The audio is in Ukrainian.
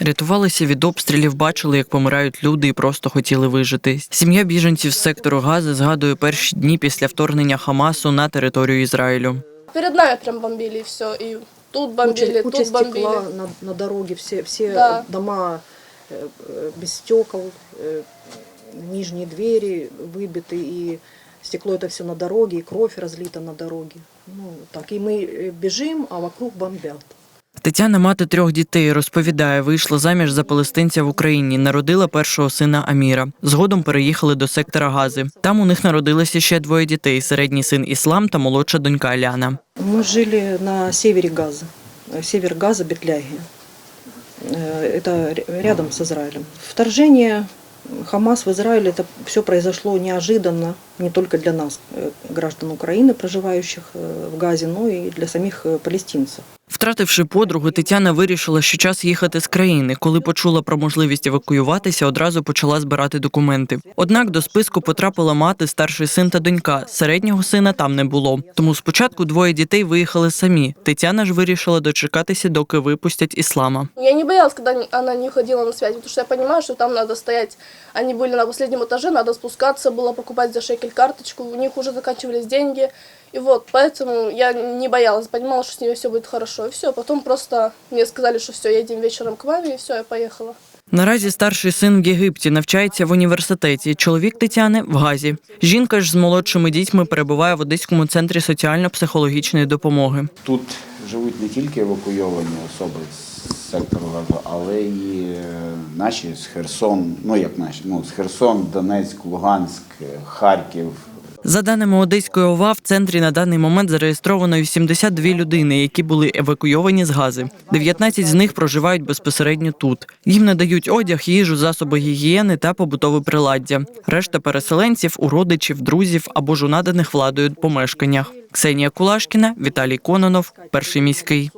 Рятувалися від обстрілів, бачили, як помирають люди і просто хотіли вижити. Сім'я біженців з сектору Гази згадує перші дні після вторгнення Хамасу на територію Ізраїлю. Перед нами прям бомбили все. И тут бомбили, куча, куча тут бомбили. стекла на, на дороге, все, все Да. дома э, э, без стекол, э, нижние двери выбиты, и стекло это все на дороге, и кровь разлита на дороге. Ну, так, и мы э, бежим, а вокруг бомбят. Тетяна, мати трьох дітей, розповідає, вийшла заміж за палестинця в Україні, народила першого сина Аміра. Згодом переїхали до сектора Гази. Там у них народилося ще двоє дітей: середній син Іслам та молодша донька Аляна. Мы жили на севере Газа, э, север Газа, Бетляги. Э, Это р- рядом с Израилем. Вторжение Хамас в Израиль, это все произошло неожиданно, не только для нас, э, граждан Украины, проживающих э, в Газе, но и для самих э, палестинцев. Втративши подругу, Тетяна вирішила, що час їхати з країни. Коли почула про можливість евакуюватися, одразу почала збирати документи. Однак до списку потрапила мати, старший син та донька. Середнього сина там не було. Тому спочатку двоє дітей виїхали самі. Тетяна ж вирішила дочекатися, доки випустять іслама. Я не боялась, когда не- она не уходила на связь, потому что я понимаю, что там надо стоять. Они были на последнем этаже, надо спускаться было, покупать за шекель карточку, у них уже заканчивались деньги. И вот, поэтому я не боялась, понимала, что с ней все будет хорошо. Все, потом просто мне сказали, что все, едем вечером к маме, и все, я поехала. Наразі старший син в Єгипті навчається в університеті. Чоловік Тетяни в Газі. Жінка ж з молодшими дітьми перебуває в Одеському центрі соціально-психологічної допомоги. Тут живуть не тільки евакуйовані особи з сектору Газу, але і е, наші з Херсон, ну як наші, ну з Херсон, Донецьк, Луганськ, е, Харків. За даними Одеської ОВА, в центрі на даний момент зареєстровано 82 людини, які були евакуйовані з Гази. 19 з них проживають безпосередньо тут. Їм надають одяг, їжу, засоби гігієни та побутове приладдя. Решта переселенців у родичів, друзів або ж у наданих владою помешканнях. Ксенія Кулашкіна, Віталій Кононов, перший міський.